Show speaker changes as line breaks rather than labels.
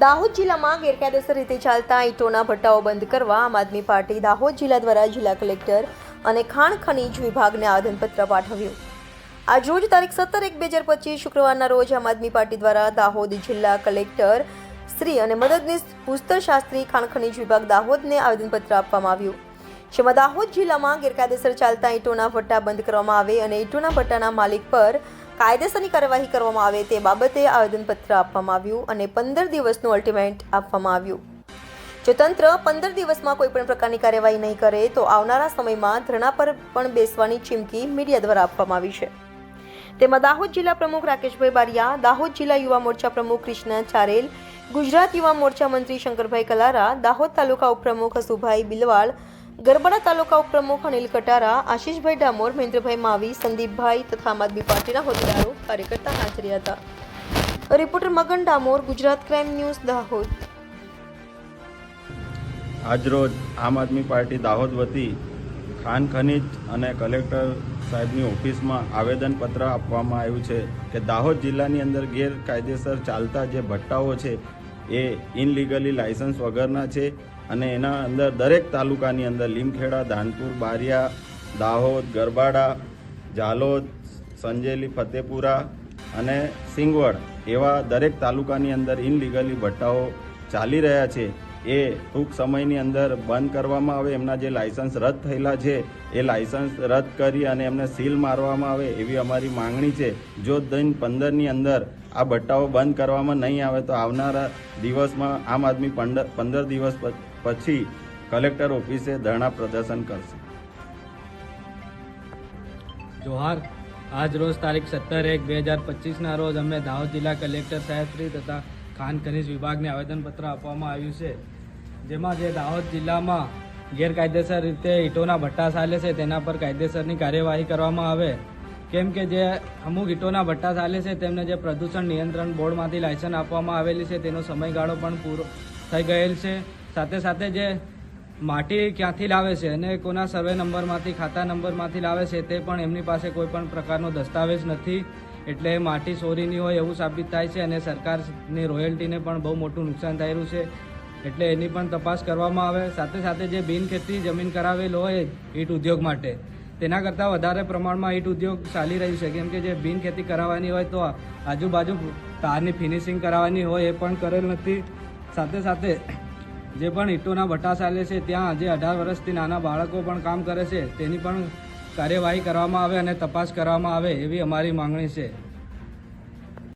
દાહોદ જિલ્લામાં ગેરકાયદેસર રીતે ચાલતા ઈંટોના ભટ્ટાઓ બંધ કરવા આમ આદમી પાર્ટી દાહોદ જિલ્લા દ્વારા જિલ્લા કલેક્ટર અને ખાણ ખનીજ વિભાગને આવેદનપત્ર પાઠવ્યું. આજ રોજ તારીખ સત્તર એક બે હજાર પચીસ શુક્રવારના રોજ આમ આદમી પાર્ટી દ્વારા દાહોદ જિલ્લા કલેક્ટર શ્રી અને મદદનીશ ભૂસ્તર શાસ્ત્રી ખાણ ખનીજ વિભાગ દાહોદને આવેદનપત્ર આપવામાં આવ્યું. જેમાં દાહોદ જિલ્લામાં ગેરકાયદેસર ચાલતા ઈંટોના ભટ્ટા બંધ કરવામાં આવે અને ઈંટોના ભટ્ટાના માલિક પર કાયદેસરની કાર્યવાહી કરવામાં આવે તે બાબતે આવેદનપત્ર આપવામાં આવ્યું અને પંદર દિવસનું અલ્ટિમેટ આપવામાં આવ્યું. જો તંત્ર પંદર દિવસમાં કોઈપણ પ્રકારની કાર્યવાહી નહીં કરે, તો આવનારા સમયમાં ધરણા પર પણ બેસવાની ચીમકી મીડિયા દ્વારા આપવામાં આવી છે. તેમાં દાહોદ જિલ્લા પ્રમુખ રાકેશભાઈ બારિયા, દાહોદ જિલ્લા યુવા મોરચા પ્રમુખ કૃષ્ણ ચારેલ, ગુજરાત યુવા મોરચા મંત્રી શંકરભાઈ કલારા, દાહોદ તાલુકા ઉપપ્રમુખ હસુભાઈ બિલવાળ ગરબડા તાલુકા ઉપપ્રમુખ અનિલ કટારા, આશીષભાઈ ડામોર, મહેન્દ્રભાઈ માવી, સંદીપભાઈ તથા આમ આદમી પાર્ટીના હોદ્દેદારો, કાર્યકર્તા હાજર હતા. Reporter Magan Damor, Gujarat crime news, Dahod.
આજરોજ આમ આદમી પાર્ટી દાહોદ વતી ખાન ખનીજ અને કલેક્ટર સાહેબની ઓફિસમાં આવેદનપત્ર આપવામાં આવ્યું છે કે દાહોદ જિલ્લાની અંદર ગેરકાયદેસર ચાલતા જે ભટ્ટાઓ છે એ ઇનલીગલી લાયસન્સ વગરના છે અને એના અંદર દરેક તાલુકાની અંદર લીમખેડા, ધાનપુર, બારિયા, દાહોદ, ગરબાડા, ઝાલોદ, સંજેલી, ફતેપુરા અને સિંગવડ એવા દરેક તાલુકાની અંદર ઇનલીગલી ભટ્ટાઓ ચાલી રહ્યા છે. એ ટૂંક સમયની અંદર બંધ કરવામાં આવે, એમના જે લાયસન્સ રદ થયેલા છે, એ લાયસન્સ રદ કરી અને એમને સીલ મારવામાં આવે એવી અમારી માંગણી છે. જો દિન પંદરની અંદર આ બટ્ટાઓ બંધ કરવામાં નહીં આવે તો આવનારા દિવસમાં આમ આદમી પંદર દિવસ પછી કલેક્ટર ઓફિસે ધરણા પ્રદર્શન કરશે.
જોહાર, આજ રોજ તારીખ સત્તર એક બે હજાર પચીસના રોજ અમે દાહોદ જિલ્લા કલેક્ટર સાહેબશ્રી તથા ખાન ખનીજ વિભાગને આવેદનપત્ર આપવામાં આવ્યું છે. જેમાં જે દાહોદ જિલ્લામાં ગેરકાયદેસર રીતે ઈંટોના ભટ્ટા ચાલે છે, તેના પર કાયદેસરની કાર્યવાહી કરવામાં આવે. કેમ કે જે અમુક ઈંટોના ભટ્ટા ચાલે છે, તેમને જે પ્રદૂષણ નિયંત્રણ બોર્ડમાંથી લાયસન્સ આપવામાં આવેલી છે, તેનો સમયગાળો પણ પૂરો થઈ ગયેલ છે. સાથે સાથે જે માટી ક્યાંથી લાવે છે અને કોના સર્વે નંબરમાંથી, ખાતા નંબરમાંથી લાવે છે, તે પણ એમની પાસે કોઈ પણ પ્રકારનો દસ્તાવેજ નથી. એટલે માટી ચોરીની હોય એવું સાબિત થાય છે અને સરકારની રોયલ્ટીને પણ બહુ મોટું નુકસાન થયેલું છે. એટલે એની પણ તપાસ કરવામાં આવે. સાથે સાથે જે બિનખેતી જમીન કરાવેલ હોય ઈટ ઉદ્યોગ માટે, તેના કરતાં વધારે પ્રમાણમાં ઈટ ઉદ્યોગ ચાલી રહ્યું છે. કેમ કે જે બિનખેતી કરાવવાની હોય તો આજુબાજુ તારની ફિનિશિંગ કરાવવાની હોય એ પણ કરેલ નથી. સાથે સાથે જે પણ ઈટોના ભઠ્ઠા ચાલે છે, ત્યાં જે અઢાર વર્ષથી નાના બાળકો પણ કામ કરે છે. તેની પણ કાર્યવાહી કરવામાં આવે અને તપાસ કરવામાં આવે એવી અમારી માંગણી છે.